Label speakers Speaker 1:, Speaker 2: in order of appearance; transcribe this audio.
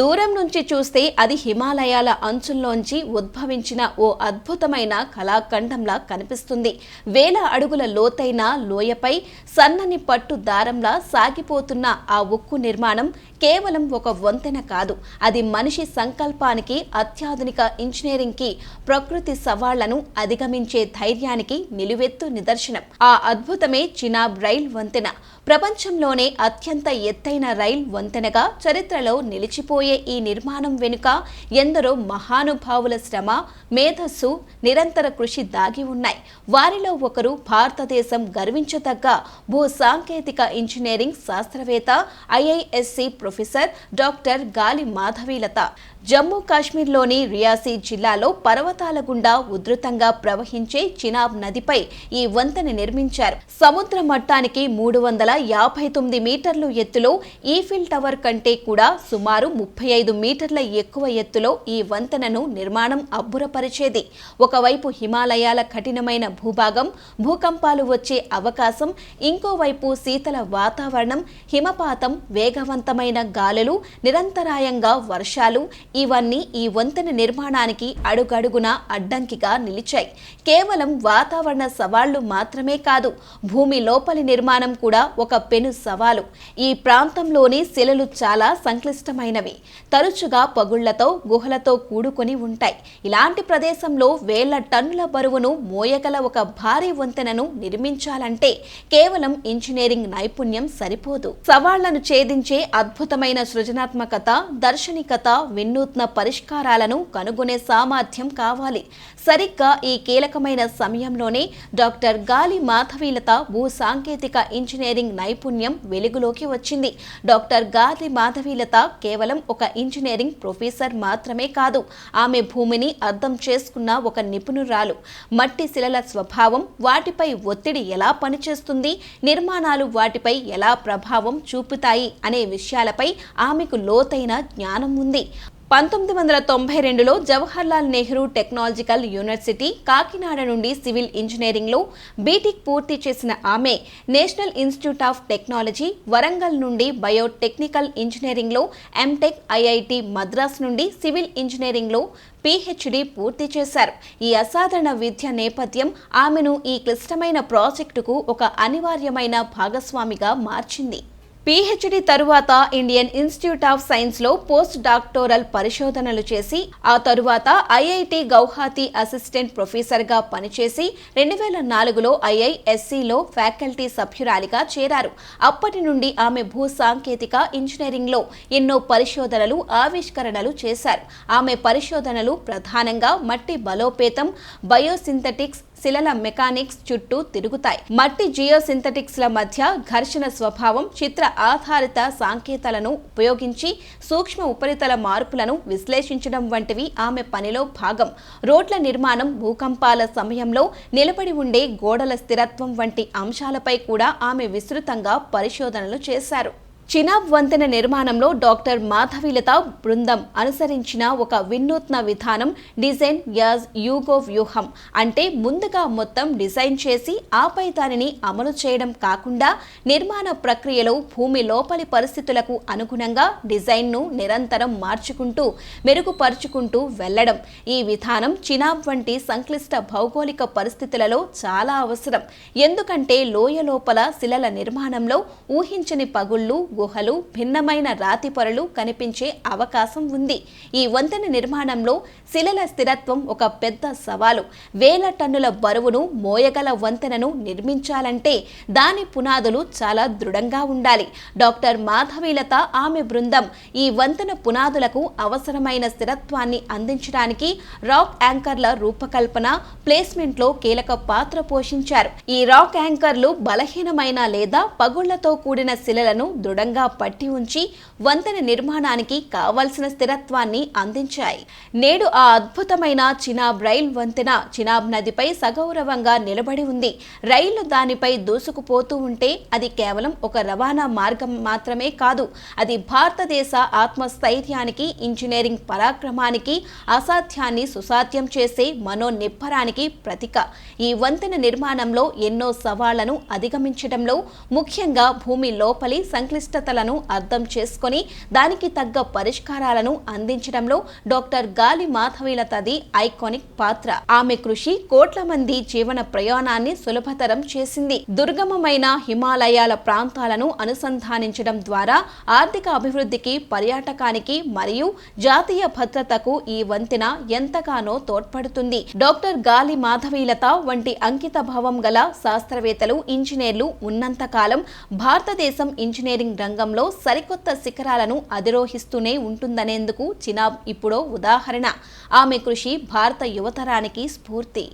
Speaker 1: దూరం నుంచి చూస్తే అది హిమాలయాల అంచుల్లోంచి ఉద్భవించిన ఓ అద్భుతమైన కళాఖండంలా కనిపిస్తుంది. వేల అడుగుల లోతైన లోయపై సన్నని పట్టు దారంలా సాగిపోతున్న ఆ ఉక్కు నిర్మాణం కేవలం ఒక వంతెన కాదు. అది మనిషి సంకల్పానికి అత్యాధునిక ఇంజనీరింగ్కి ప్రకృతి సవాళ్ళను అధిగమించే ధైర్యానికి నిలువెత్తు నిదర్శనం. ఆ అద్భుతమే చినాబ్ రైల్ వంతెన. ప్రపంచంలోనే అత్యంత ఎత్తైన రైల్ వంతెనగా చరిత్రలో నిలిచిపోయే ఈ నిర్మాణం వెనుక ఎందరో మహానుభావుల శ్రమ మేధస్సు నిరంతర కృషి దాగి ఉన్నాయి. వారిలో ఒకరు భారతదేశం గర్వించదగ్గ భూ సాంకేతిక ఇంజనీరింగ్ శాస్త్రవేత్త ఐఐఎస్సి ప్రొఫెసర్ డాక్టర్ గాలి మాధవీలత. జమ్మూ కాశ్మీర్లోని రియాసీ జిల్లాలో పర్వతాల గుండా ఉధృతంగా ప్రవహించే చినాబ్ నదిపై ఈ వంతెన నిర్మించారు. సముద్ర మట్టానికి మూడు వందల యాభై తొమ్మిది మీటర్లు ఎత్తులో ఈఫిల్ టవర్ కంటే కూడా సుమారు ముప్పై ఐదు మీటర్ల ఎక్కువ ఎత్తులో ఈ వంతెనను నిర్మాణం అబ్బురపరిచేది. ఒకవైపు హిమాలయాల కఠినమైన భూభాగం భూకంపాలు వచ్చే అవకాశం ఇంకోవైపు శీతల వాతావరణం హిమపాతం వేగవంతమైన గాలులు నిరంతరాయంగా వర్షాలు ఇవన్నీ ఈ వంతెన నిర్మాణానికి అడుగడుగున అడ్డంకిగా నిలిచాయి. కేవలం వాతావరణ సవాళ్ళు మాత్రమే కాదు భూమి లోపలి నిర్మాణం కూడా ఒక పెను సవాలు. ఈ ప్రాంతంలోని శిలలు చాలా సంక్లిష్టమైనవి. తరచుగా పగుళ్ళతో గుహలతో కూడుకొని ఉంటాయి. ఇలాంటి ప్రదేశంలో వేల టన్నుల బరువును మోయగల ఒక భారీ వంతెనను నిర్మించాలంటే కేవలం ఇంజనీరింగ్ నైపుణ్యం సరిపోదు. సవాళ్ళను ఛేదించే అద్భుతమైన సృజనాత్మకత దర్శనికత వినూత్న పరిష్కారాలను కనుగొనే సామర్థ్యం కావాలి. సరిగ్గా ఈ కీలకమైన సమయంలోనే డాక్టర్ గాలి మాధవీలత భూ సాంకేతిక ఇంజనీరింగ్ నైపుణ్యం వెలుగులోకి వచ్చింది. డాక్టర్ గాలి మాధవీలత కేవలం ఒక ఇంజనీరింగ్ ప్రొఫెసర్ మాత్రమే కాదు ఆమె భూమిని అర్థం చేసుకున్న ఒక నిపుణురాలు. మట్టి శిలల స్వభావం వాటిపై ఒత్తిడి ఎలా పనిచేస్తుంది నిర్మాణాలు వాటిపై ఎలా ప్రభావం చూపుతాయి అనే విషయాలపై ఆమెకు లోతైన జ్ఞానం ఉంది. పంతొమ్మిది వందల తొంభై రెండులో జవహర్లాల్ నెహ్రూ టెక్నాలజికల్ యూనివర్సిటీ కాకినాడ నుండి సివిల్ ఇంజనీరింగ్లో బీటెక్ పూర్తి చేసిన ఆమె national institute of technology Warangal నుండి బయోటెక్నికల్ ఇంజనీరింగ్లో ఎంటెక్ ఐఐటి మద్రాస్ నుండి సివిల్ ఇంజనీరింగ్లో పీహెచ్డీ పూర్తి చేశారు. ఈ అసాధారణ విద్య నేపథ్యం ఆమెను ఈ క్లిష్టమైన ప్రాజెక్టుకు ఒక అనివార్యమైన భాగస్వామిగా మార్చింది. పీహెచ్డీ తరువాత ఇండియన్ ఇన్స్టిట్యూట్ ఆఫ్ సైన్స్లో పోస్ట్ డాక్టోరల్ పరిశోధనలు చేసి ఆ తరువాత ఐఐటి గౌహాతి అసిస్టెంట్ ప్రొఫెసర్గా పనిచేసి రెండు వేల నాలుగులో ఐఐఎస్సిలో ఫ్యాకల్టీ సభ్యురాలిగా చేరారు. అప్పటి నుండి ఆమె భూ సాంకేతిక ఇంజనీరింగ్లో ఎన్నో పరిశోధనలు ఆవిష్కరణలు చేశారు. ఆమె పరిశోధనలు ప్రధానంగా మట్టి బలోపేతం బయోసింథటిక్స్ శిలల మెకానిక్స్ చుట్టూ తిరుగుతాయి. మట్టి జియోసింథటిక్స్ల మధ్య ఘర్షణ స్వభావం చిత్ర ఆధారిత సాంకేతాలను ఉపయోగించి సూక్ష్మ ఉపరితల మార్పులను విశ్లేషించడం వంటివి ఆమె పనిలో భాగం. రోడ్ల నిర్మాణం భూకంపాల సమయంలో నిలబడి ఉండే గోడల స్థిరత్వం వంటి అంశాలపై కూడా ఆమె విస్తృతంగా పరిశోధనలు చేశారు. చినాబ్ వంతెన నిర్మాణంలో డాక్టర్ మాధవీలత బృందం అనుసరించిన ఒక వినూత్న విధానం డిజైన్ యాజ్ యూగో వ్యూహం. అంటే ముందుగా మొత్తం డిజైన్ చేసి ఆపై దానిని అమలు చేయడం కాకుండా నిర్మాణ ప్రక్రియలో భూమి లోపలి పరిస్థితులకు అనుగుణంగా డిజైన్ను నిరంతరం మార్చుకుంటూ మెరుగుపరుచుకుంటూ వెళ్ళడం ఈ విధానం చినాబ్ వంటి సంక్లిష్ట భౌగోళిక పరిస్థితులలో చాలా అవసరం. ఎందుకంటే లోయ లోపల శిలల నిర్మాణంలో ఊహించని పగుళ్ళు గుహలు భిన్నమైన రాతి పొరలు కనిపించే అవకాశం ఉంది. ఈ వంతెన నిర్మాణంలో శిలల స్థిరత్వం ఒక పెద్ద సవాలు. వేల టన్నుల బరువును మోయగల వంతెనను నిర్మించాలంటే దాని పునాదులు చాలా దృఢంగా ఉండాలి. డాక్టర్ మాధవీలత ఆమె బృందం ఈ వంతెన పునాదులకు అవసరమైన స్థిరత్వాన్ని అందించడానికి రాక్ యాంకర్ల రూపకల్పన ప్లేస్మెంట్లో కీలక పాత్ర పోషించారు. ఈ రాక్ యాంకర్లు బలహీనమైన లేదా పగుళ్ళతో కూడిన శిలలను దృఢంగా పట్టి ఉంచి వంతెన నిర్మాణానికి కావలసిన స్థిరత్వాన్ని అందించాయి. నేడు ఆ అద్భుతమైన చినాబ్ రైల్ వంతెన చినాబ్ నదిపై సగౌరవంగా నిలబడి ఉంది. రైలు దానిపై దూసుకుపోతూ ఉంటే అది కేవలం ఒక రవాణా మార్గం మాత్రమే కాదు అది భారతదేశ ఆత్మస్థైర్యానికి ఇంజనీరింగ్ పరాక్రమానికి అసాధ్యాన్ని సుసాధ్యం చేసే మనోనిబ్బరానికి ప్రతీక. ఈ వంతెన నిర్మాణంలో ఎన్నో సవాళ్ళను అధిగమించడంలో ముఖ్యంగా భూమి లోపలి సంక్లిష్ట క్లిష్టతలను అర్థం చేసుకొని దానికి తగ్గ పరిష్కారాలను అందించడంలో డాక్టర్ గాలి మాధవీలతది ఐకానిక్ పాత్ర. ఆమె కృషి కోట్ల మంది జీవన ప్రయాణాన్ని సులభతరం చేసింది. దుర్గమమైన హిమాలయాల ప్రాంతాలను అనుసంధానించడం ద్వారా ఆర్థిక అభివృద్ధికి పర్యాటకానికి మరియు జాతీయ భద్రతకు ఈ వంతెన ఎంతగానో తోడ్పడుతుంది. డాక్టర్ గాలి మాధవీలత వంటి అంకిత భావం గల శాస్త్రవేత్తలు ఇంజనీర్లు ఉన్నంతకాలం భారతదేశం ఇంజనీరింగ్ రంగంలో సరికొత్త శిఖరాలను అధిరోహిస్తూనే ఉంటుందనేందుకు చినాబ్ ఇప్పుడో ఉదాహరణ. ఆమె కృషి భారత యువతరానికి స్ఫూర్తి.